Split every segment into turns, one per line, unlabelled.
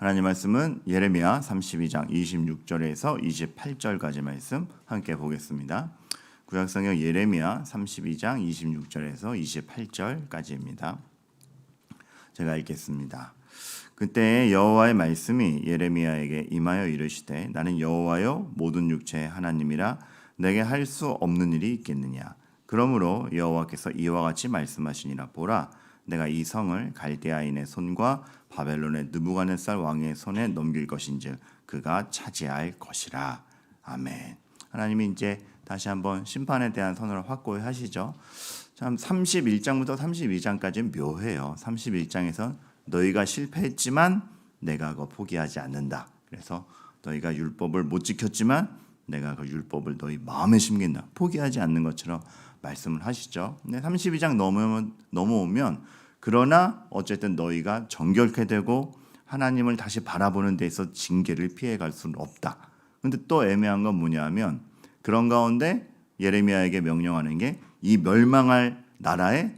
하나님 말씀은 예레미야 32장 26절에서 28절까지 말씀 함께 보겠습니다. 구약성경 예레미야 32장 26절에서 28절까지입니다. 제가 읽겠습니다. 그때 여호와의 말씀이 예레미야에게 임하여 이르시되 나는 여호와여 모든 육체의 하나님이라 내게 할 수 없는 일이 있겠느냐 그러므로 여호와께서 이와 같이 말씀하시니라 보라 내가 이 성을 갈대아인의 손과 바벨론의 느부갓네살 왕의 손에 넘길 것인즉 그가 차지할 것이라 아멘. 하나님이 이제 다시 한번 심판에 대한 선언을 확고히 하시죠. 참 31장부터 32장까지 묘해요. 31장에서 너희가 실패했지만 내가 그거 포기하지 않는다. 그래서 너희가 율법을 못 지켰지만 내가 그 율법을 너희 마음에 심긴다. 포기하지 않는 것처럼 말씀을 하시죠. 근데 32장 넘으면 넘어오면 그러나 어쨌든 너희가 정결케 되고 하나님을 다시 바라보는 데 있어 징계를 피해 갈 수는 없다. 근데 또 애매한 건 뭐냐면 그런 가운데 예레미야에게 명령하는 게 이 멸망할 나라에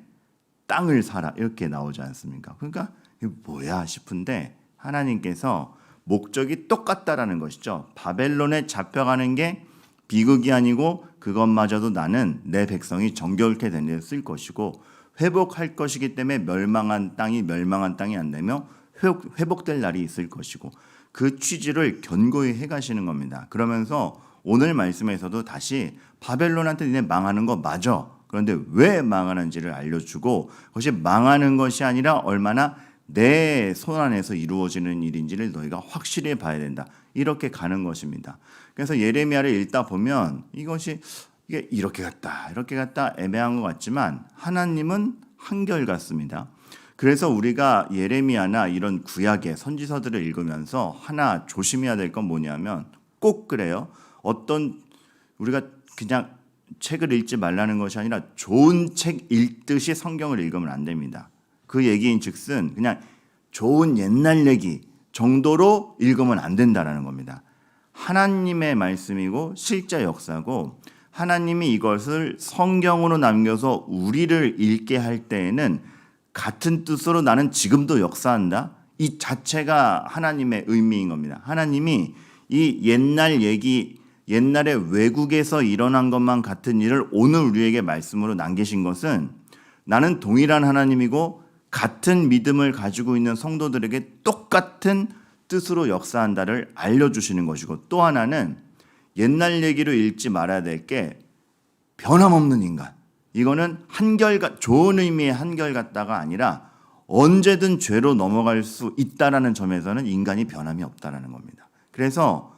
땅을 사라 이렇게 나오지 않습니까? 그러니까 이게 뭐야 싶은데 하나님께서 목적이 똑같다라는 것이죠. 바벨론에 잡혀가는 게 비극이 아니고 그것마저도 나는 내 백성이 정결케 된데쓸 것이고 회복할 것이기 때문에 멸망한 땅이 멸망한 땅이 안 되며 회복, 회복될 날이 있을 것이고 그 취지를 견고히 해 가시는 겁니다. 그러면서 오늘 말씀에서도 다시 바벨론한테 니네 망하는 거 맞아. 그런데 왜 망하는지를 알려주고 그것이 망하는 것이 아니라 얼마나 내 손 안에서 이루어지는 일인지를 너희가 확실히 봐야 된다. 이렇게 가는 것입니다. 그래서 예레미야를 읽다 보면 이것이 이게 이렇게 갔다 이렇게 갔다 애매한 것 같지만 하나님은 한결 같습니다. 그래서 우리가 예레미야나 이런 구약의 선지서들을 읽으면서 하나 조심해야 될 건 뭐냐면 꼭 그래요. 어떤 우리가 그냥 책을 읽지 말라는 것이 아니라 좋은 책 읽듯이 성경을 읽으면 안 됩니다. 그 얘기인 즉슨 그냥 좋은 옛날 얘기 정도로 읽으면 안 된다라는 겁니다. 하나님의 말씀이고 실제 역사고 하나님이 이것을 성경으로 남겨서 우리를 읽게 할 때에는 같은 뜻으로 나는 지금도 역사한다. 이 자체가 하나님의 의미인 겁니다. 하나님이 이 옛날 얘기 옛날에 외국에서 일어난 것만 같은 일을 오늘 우리에게 말씀으로 남기신 것은 나는 동일한 하나님이고 같은 믿음을 가지고 있는 성도들에게 똑같은 뜻으로 역사한다를 알려주시는 것이고 또 하나는 옛날 얘기로 읽지 말아야 될 게 변함없는 인간. 이거는 한결같 좋은 의미의 한결같다가 아니라 언제든 죄로 넘어갈 수 있다라는 점에서는 인간이 변함이 없다라는 겁니다. 그래서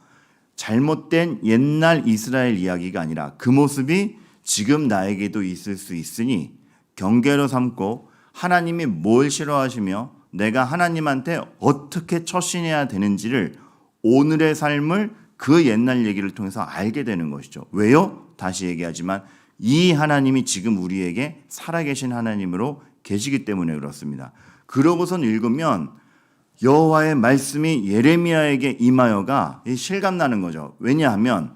잘못된 옛날 이스라엘 이야기가 아니라 그 모습이 지금 나에게도 있을 수 있으니 경계로 삼고 하나님이 뭘 싫어하시며 내가 하나님한테 어떻게 처신해야 되는지를 오늘의 삶을 그 옛날 얘기를 통해서 알게 되는 것이죠. 왜요? 다시 얘기하지만 이 하나님이 지금 우리에게 살아계신 하나님으로 계시기 때문에 그렇습니다. 그러고선 읽으면 여호와의 말씀이 예레미야에게 임하여가 실감 나는 거죠. 왜냐하면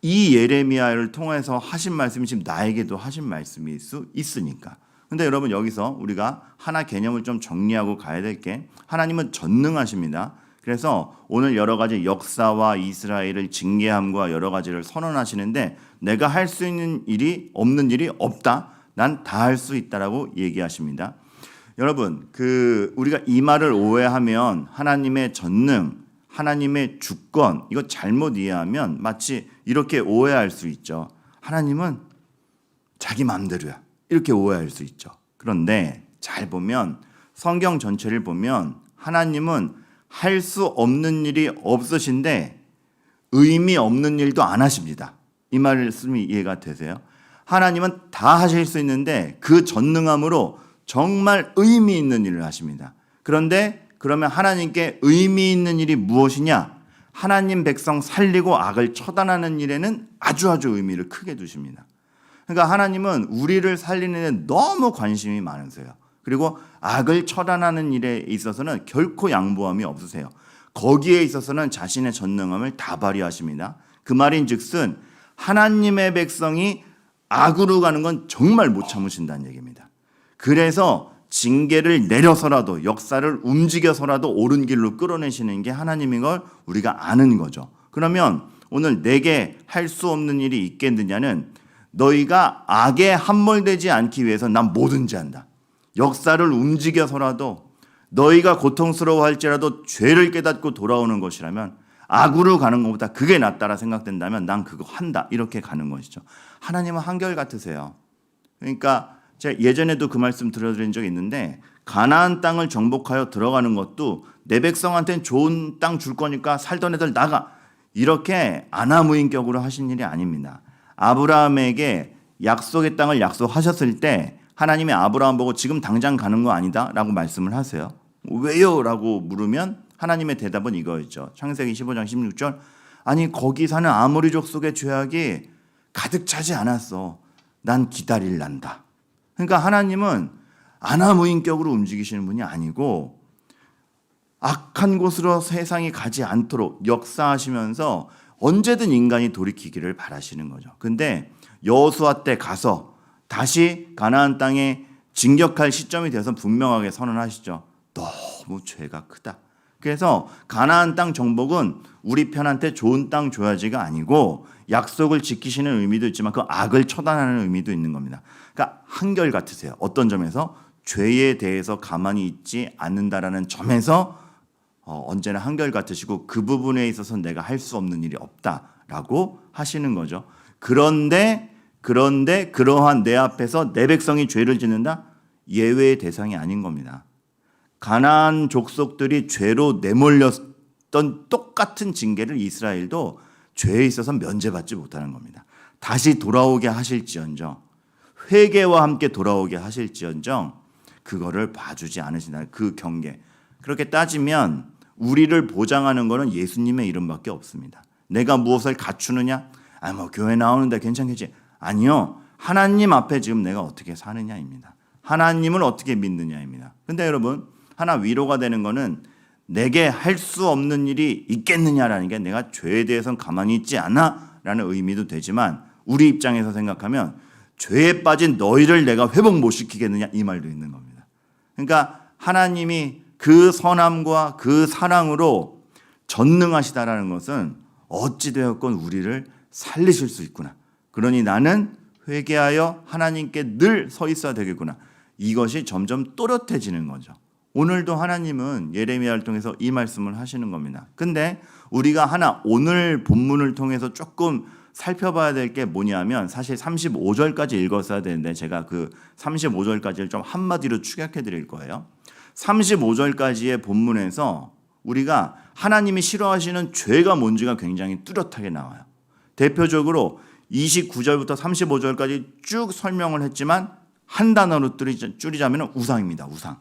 이 예레미야를 통해서 하신 말씀이 지금 나에게도 하신 말씀일 수 있으니까. 근데 여러분 여기서 우리가 하나 개념을 좀 정리하고 가야 될 게 하나님은 전능하십니다. 그래서 오늘 여러 가지 역사와 이스라엘을 징계함과 여러 가지를 선언하시는데 내가 할 수 있는 일이 없는 일이 없다. 난 다 할 수 있다라고 얘기하십니다. 여러분, 그 우리가 이 말을 오해하면 하나님의 전능, 하나님의 주권 이거 잘못 이해하면 마치 이렇게 오해할 수 있죠. 하나님은 자기 마음대로야. 이렇게 오해할 수 있죠. 그런데 잘 보면 성경 전체를 보면 하나님은 할 수 없는 일이 없으신데 의미 없는 일도 안 하십니다. 이 말씀이 이해가 되세요? 하나님은 다 하실 수 있는데 그 전능함으로 정말 의미 있는 일을 하십니다. 그런데 그러면 하나님께 의미 있는 일이 무엇이냐? 하나님 백성 살리고 악을 처단하는 일에는 아주 아주 의미를 크게 두십니다. 그러니까 하나님은 우리를 살리는 데 너무 관심이 많으세요. 그리고 악을 처단하는 일에 있어서는 결코 양보함이 없으세요. 거기에 있어서는 자신의 전능함을 다 발휘하십니다. 그 말인 즉슨 하나님의 백성이 악으로 가는 건 정말 못 참으신다는 얘기입니다. 그래서 징계를 내려서라도 역사를 움직여서라도 옳은 길로 끌어내시는 게 하나님인 걸 우리가 아는 거죠. 그러면 오늘 내게 할 수 없는 일이 있겠느냐는 너희가 악에 함몰되지 않기 위해서 난 뭐든지 한다. 역사를 움직여서라도 너희가 고통스러워할지라도 죄를 깨닫고 돌아오는 것이라면 악으로 가는 것보다 그게 낫다라 생각된다면 난 그거 한다 이렇게 가는 것이죠. 하나님은 한결 같으세요. 그러니까 제가 예전에도 그 말씀 들려드린 적이 있는데 가나안 땅을 정복하여 들어가는 것도 내 백성한테는 좋은 땅 줄 거니까 살던 애들 나가 이렇게 아나무인격으로 하신 일이 아닙니다. 아브라함에게 약속의 땅을 약속하셨을 때 하나님이 아브라함 보고 지금 당장 가는 거 아니다라고 말씀을 하세요. 왜요?라고 물으면 하나님의 대답은 이거였죠. 창세기 15장 16절 아니 거기 사는 아모리족 속의 죄악이 가득 차지 않았어. 난 기다릴란다. 그러니까 하나님은 아나무인격으로 움직이시는 분이 아니고 악한 곳으로 세상이 가지 않도록 역사하시면서 언제든 인간이 돌이키기를 바라시는 거죠. 근데 여호수아 때 가서 다시 가나안 땅에 진격할 시점이 돼서 분명하게 선언하시죠. 너무 죄가 크다. 그래서 가나안 땅 정복은 우리 편한테 좋은 땅 줘야지가 아니고 약속을 지키시는 의미도 있지만 그 악을 처단하는 의미도 있는 겁니다. 그러니까 한결 같으세요. 어떤 점에서 죄에 대해서 가만히 있지 않는다라는 점에서 어, 언제나 한결 같으시고 그 부분에 있어서 내가 할 수 없는 일이 없다라고 하시는 거죠. 그런데 그런데 그러한 내 앞에서 내 백성이 죄를 짓는다 예외의 대상이 아닌 겁니다. 가나안 족속들이 죄로 내몰렸던 똑같은 징계를 이스라엘도 죄에 있어서 면제받지 못하는 겁니다. 다시 돌아오게 하실지언정 회개와 함께 돌아오게 하실지언정 그거를 봐주지 않으신다. 그 경계. 그렇게 따지면 우리를 보장하는 것은 예수님의 이름밖에 없습니다. 내가 무엇을 갖추느냐? 아, 뭐 교회 나오는데 괜찮겠지. 아니요. 하나님 앞에 지금 내가 어떻게 사느냐입니다. 하나님을 어떻게 믿느냐입니다. 근데 여러분, 하나 위로가 되는 거는 내게 할 수 없는 일이 있겠느냐라는 게 내가 죄에 대해서는 가만히 있지 않아 라는 의미도 되지만 우리 입장에서 생각하면 죄에 빠진 너희를 내가 회복 못 시키겠느냐 이 말도 있는 겁니다. 그러니까 하나님이 그 선함과 그 사랑으로 전능하시다라는 것은 어찌 되었건 우리를 살리실 수 있구나. 그러니 나는 회개하여 하나님께 늘 서 있어야 되겠구나. 이것이 점점 또렷해지는 거죠. 오늘도 하나님은 예레미야를 통해서 이 말씀을 하시는 겁니다. 근데 우리가 하나 오늘 본문을 통해서 조금 살펴봐야 될 게 뭐냐면 사실 35절까지 읽었어야 되는데 제가 그 35절까지를 좀 한마디로 축약해 드릴 거예요. 35절까지의 본문에서 우리가 하나님이 싫어하시는 죄가 뭔지가 굉장히 뚜렷하게 나와요. 대표적으로 29절부터 35절까지 쭉 설명을 했지만 한 단어로 줄이자면 우상입니다. 우상.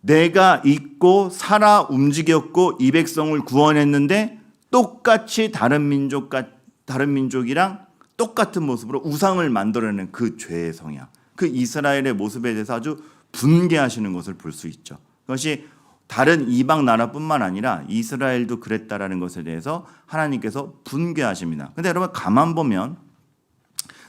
내가 있고 살아 움직였고 이 백성을 구원했는데 똑같이 다른 민족 다른 민족이랑 똑같은 모습으로 우상을 만들어내는 그 죄의 성향, 그 이스라엘의 모습에 대해서 아주 분개하시는 것을 볼 수 있죠. 그것이 다른 이방 나라뿐만 아니라 이스라엘도 그랬다라는 것에 대해서 하나님께서 분개하십니다. 근데 여러분 가만 보면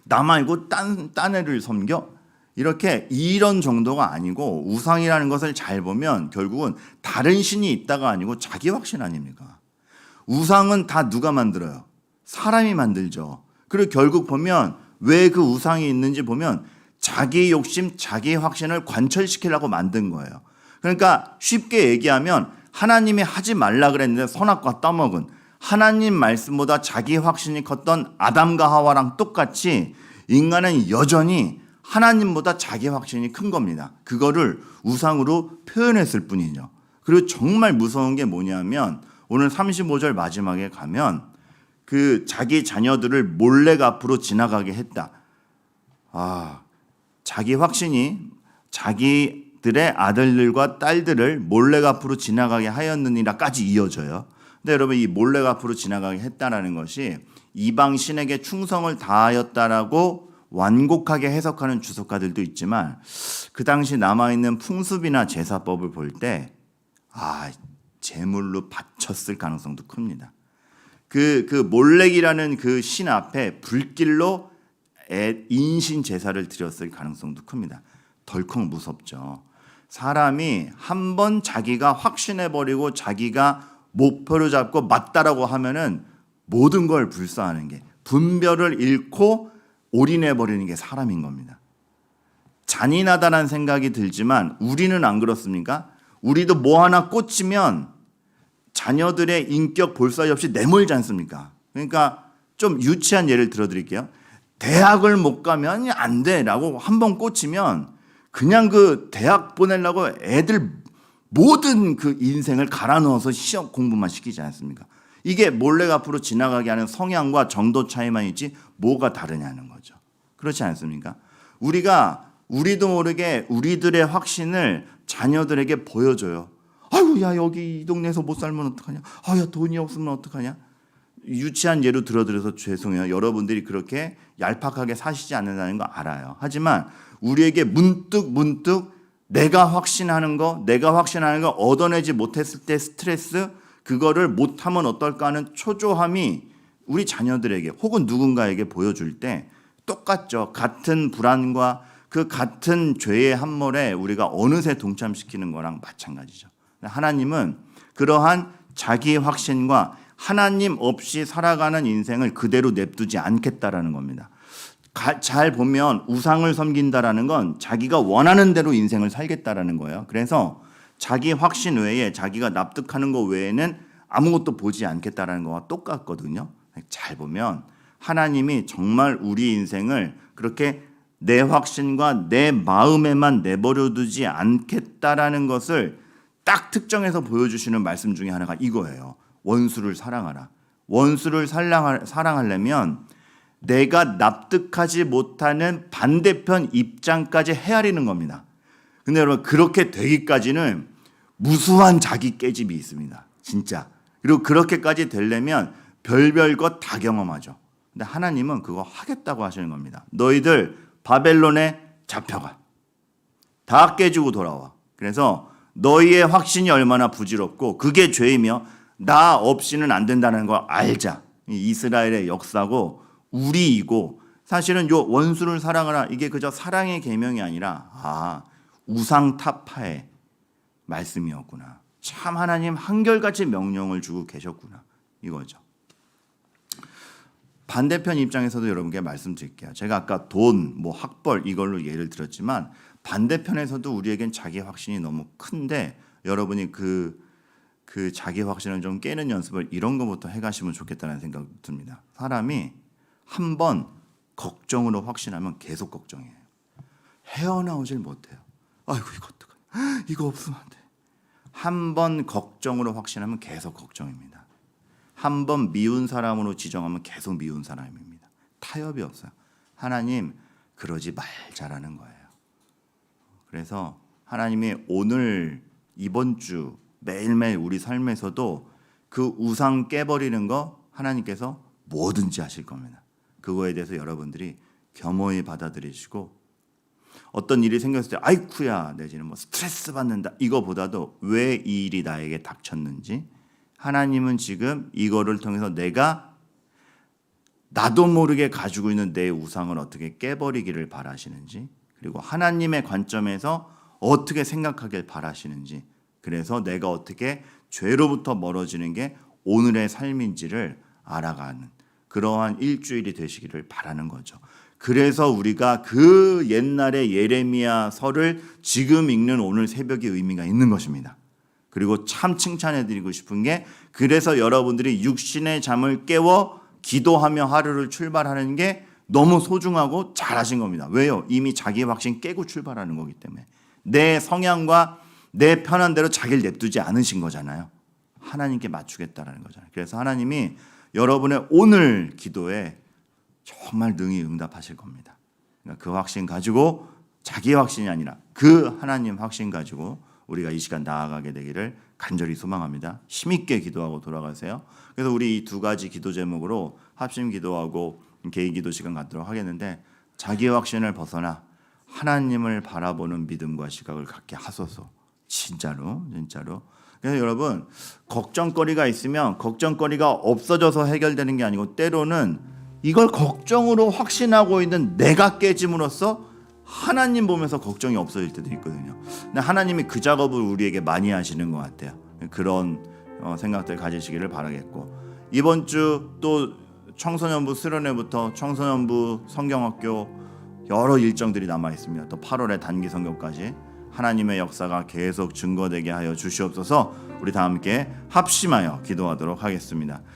나 말고 딴, 딴 애를 섬겨? 이렇게 이런 정도가 아니고 우상이라는 것을 잘 보면 결국은 다른 신이 있다가 아니고 자기 확신 아닙니까? 우상은 다 누가 만들어요? 사람이 만들죠. 그리고 결국 보면 왜 그 우상이 있는지 보면 자기 욕심, 자기 확신을 관철시키려고 만든 거예요. 그러니까 쉽게 얘기하면 하나님이 하지 말라 그랬는데 선악과 떠먹은 하나님 말씀보다 자기 확신이 컸던 아담과 하와랑 똑같이 인간은 여전히 하나님보다 자기 확신이 큰 겁니다. 그거를 우상으로 표현했을 뿐이죠. 그리고 정말 무서운 게 뭐냐면 오늘 35절 마지막에 가면 그 자기 자녀들을 몰래 앞으로 지나가게 했다. 아, 자기 확신이 자기들의 아들들과 딸들을 몰래 앞으로 지나가게 하였느니라까지 이어져요. 근데 여러분 이 몰래 앞으로 지나가게 했다라는 것이 이방 신에게 충성을 다하였다라고 완곡하게 해석하는 주석가들도 있지만 그 당시 남아 있는 풍습이나 제사법을 볼 때 아, 제물로 바쳤을 가능성도 큽니다. 그, 그 몰렉이라는 그 신 앞에 불길로 인신 제사를 드렸을 가능성도 큽니다. 덜컥 무섭죠. 사람이 한 번 자기가 확신해 버리고 자기가 목표를 잡고 맞다라고 하면은 모든 걸 불사하는 게 분별을 잃고 올인해 버리는 게 사람인 겁니다. 잔인하다는 생각이 들지만 우리는 안 그렇습니까? 우리도 뭐 하나 꽂히면 자녀들의 인격 볼 사이 없이 내몰지 않습니까? 그러니까 좀 유치한 예를 들어 드릴게요. 대학을 못 가면 안 돼라고 한 번 꽂히면 그냥 그 대학 보내려고 애들 모든 그 인생을 갈아 넣어서 시험 공부만 시키지 않습니까? 이게 몰래 앞으로 지나가게 하는 성향과 정도 차이만 있지 뭐가 다르냐는 거죠. 그렇지 않습니까? 우리가 우리도 모르게 우리들의 확신을 자녀들에게 보여줘요. 아이고 야 여기 이 동네에서 못 살면 어떡하냐? 아야 돈이 없으면 어떡하냐? 유치한 예로 들어드려서 죄송해요. 여러분들이 그렇게 얄팍하게 사시지 않는다는 거 알아요. 하지만 우리에게 문득 문득 내가 확신하는 거, 내가 확신하는 거 얻어내지 못했을 때 스트레스, 그거를 못하면 어떨까 하는 초조함이 우리 자녀들에게 혹은 누군가에게 보여줄 때 똑같죠. 같은 불안과 그 같은 죄의 함몰에 우리가 어느새 동참시키는 거랑 마찬가지죠. 하나님은 그러한 자기 확신과 하나님 없이 살아가는 인생을 그대로 냅두지 않겠다라는 겁니다. 가- 잘 보면 우상을 섬긴다라는 건 자기가 원하는 대로 인생을 살겠다라는 거예요. 그래서 자기 확신 외에 자기가 납득하는 것 외에는 아무것도 보지 않겠다라는 거와 똑같거든요. 잘 보면 하나님이 정말 우리 인생을 그렇게 내 확신과 내 마음에만 내버려 두지 않겠다라는 것을 딱 특정해서 보여주시는 말씀 중에 하나가 이거예요. 원수를 사랑하라. 원수를 사랑하, 사랑하려면 내가 납득하지 못하는 반대편 입장까지 헤아리는 겁니다. 근데 여러분 그렇게 되기까지는 무수한 자기 깨집이 있습니다. 진짜. 그리고 그렇게까지 되려면 별별 것 다 경험하죠. 근데 하나님은 그거 하겠다고 하시는 겁니다. 너희들 바벨론에 잡혀가. 다 깨지고 돌아와. 그래서 너희의 확신이 얼마나 부질없고 그게 죄이며 나 없이는 안 된다는 걸 알자. 이 이스라엘의 역사고 우리이고 사실은 요 원수를 사랑하라 이게 그저 사랑의 계명이 아니라 아 우상 타파의 말씀이었구나. 참 하나님 한결같이 명령을 주고 계셨구나 이거죠. 반대편 입장에서도 여러분께 말씀드릴게요. 제가 아까 돈, 뭐 학벌 이걸로 예를 들었지만 반대편에서도 우리에겐 자기 확신이 너무 큰데 여러분이 그, 그 자기 확신을 좀 깨는 연습을 이런 것부터 해가시면 좋겠다는 생각이 듭니다. 사람이 한 번 걱정으로 확신하면 계속 걱정이에요. 헤어나오질 못해요. 아이고 이거 어떡하냐. 이거 없으면 안 돼. 한 번 걱정으로 확신하면 계속 걱정입니다. 한 번 미운 사람으로 지정하면 계속 미운 사람입니다. 타협이 없어요. 하나님 그러지 말자라는 거예요. 그래서 하나님이 오늘 이번 주 매일매일 우리 삶에서도 그 우상 깨버리는 거 하나님께서 뭐든지 하실 겁니다. 그거에 대해서 여러분들이 겸허히 받아들이시고 어떤 일이 생겼을 때 아이쿠야 내지는 뭐 스트레스 받는다 이거보다도 왜 이 일이 나에게 닥쳤는지 하나님은 지금 이거를 통해서 내가 나도 모르게 가지고 있는 내 우상을 어떻게 깨버리기를 바라시는지 그리고 하나님의 관점에서 어떻게 생각하길 바라시는지 그래서 내가 어떻게 죄로부터 멀어지는 게 오늘의 삶인지를 알아가는 그러한 일주일이 되시기를 바라는 거죠. 그래서 우리가 그 옛날의 예레미야서를 지금 읽는 오늘 새벽의 의미가 있는 것입니다. 그리고 참 칭찬해 드리고 싶은 게 그래서 여러분들이 육신의 잠을 깨워 기도하며 하루를 출발하는 게 너무 소중하고 잘하신 겁니다. 왜요? 이미 자기 확신 깨고 출발하는 거기 때문에 내 성향과 내 편한 대로 자기를 냅두지 않으신 거잖아요. 하나님께 맞추겠다라는 거잖아요. 그래서 하나님이 여러분의 오늘 기도에 정말 능히 응답하실 겁니다. 그러니까 그 확신 가지고 자기 확신이 아니라 그 하나님 확신 가지고 우리가 이 시간 나아가게 되기를 간절히 소망합니다. 힘있게 기도하고 돌아가세요. 그래서 우리 이 두 가지 기도 제목으로 합심 기도하고 개인 기도 시간 갖도록 하겠는데 자기 확신을 벗어나 하나님을 바라보는 믿음과 시각을 갖게 하소서. 진짜로, 진짜로. 그래서 여러분 걱정거리가 있으면 걱정거리가 없어져서 해결되는 게 아니고 때로는 이걸 걱정으로 확신하고 있는 내가 깨짐으로써 하나님 보면서 걱정이 없어질 때도 있거든요. 근데 하나님이 그 작업을 우리에게 많이 하시는 것 같아요. 그런 어, 생각들 가지시기를 바라겠고 이번 주 또 청소년부 수련회부터 청소년부 성경학교 여러 일정들이 남아 있습니다. 또 8월에 단기 성교까지 하나님의 역사가 계속 증거되게 하여 주시옵소서. 우리 다 함께 합심하여 기도하도록 하겠습니다.